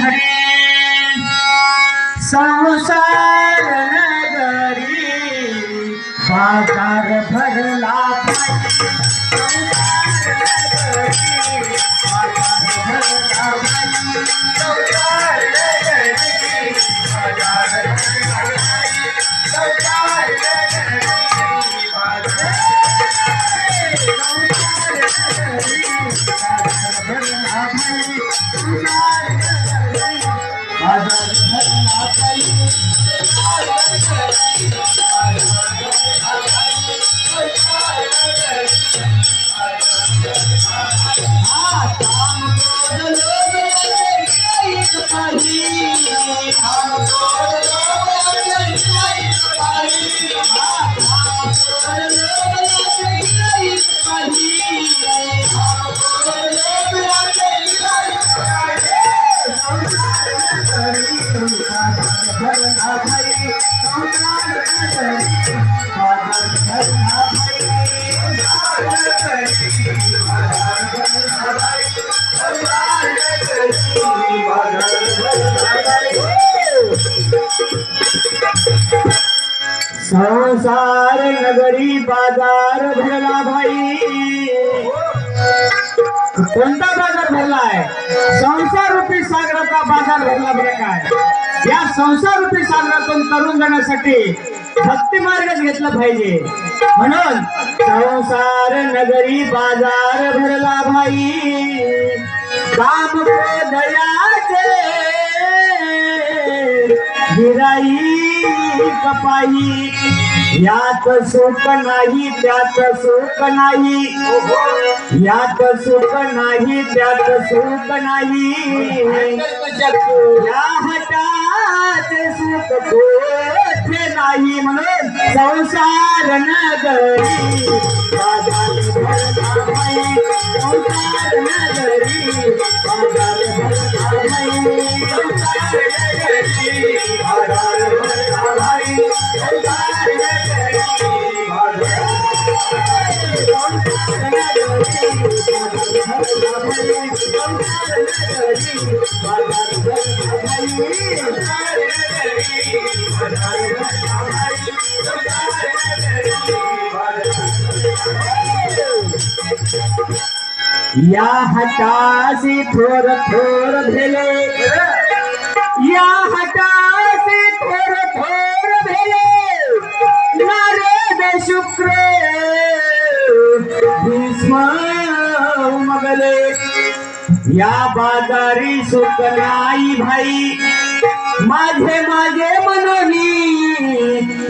हरी संसार नगरी बाजार भरला संसार नगरी I'm संसार नगरी बाजार भरला भाई. कोणता बाजार भरलाय? संसार रूपी सागराचा बाजार भरला बरं काय? या संसार रूपी सागरातून तरुण जाण्यासाठी भक्ती मार्गच घेतला पाहिजे. म्हणून संसार नगरी बाजार भरला भाई. काम दयाचे गिराई कपाई. यात सुख नाही त्यात सुख नाही. यात सुख नाही त्यात सुख नाही. या हटात सुख कोठे नाही म्हणून संसार नगरी. संसार नगरी. या हटासी थोर थोर भेले. या हटा या बाजारी सुख नाही भाई माझे माझे मनोनी,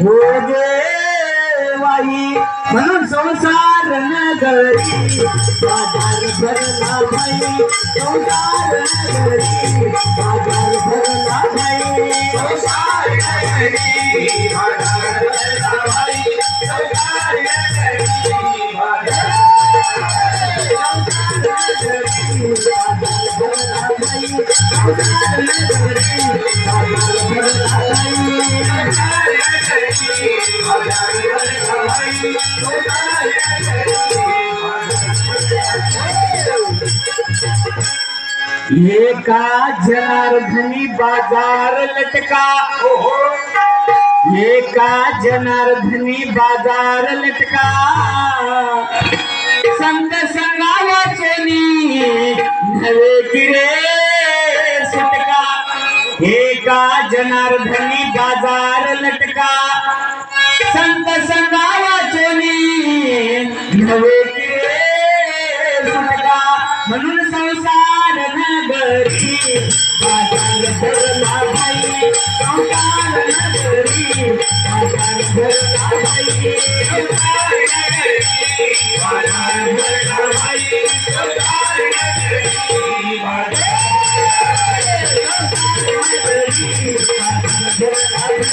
हो गे वाई। संसार संसार नगरी बाज़ार भरला भाई। संसार नगरी बाज़ार भरला भाई, संसार नगरी एका जनार्दनी बाज़ार लटका। एका जनार्दनी बाज़ार लटका। संग संगावा चोनी नवे गिरे। जनार्दनी बाजार लटका। संत संगावा चोनी नवे सुटका। म्हणून संसार नगरी बाजार भरला भाई संसार नगरी बाजार भरला भाई संसार नगरी बाजार भरला भाई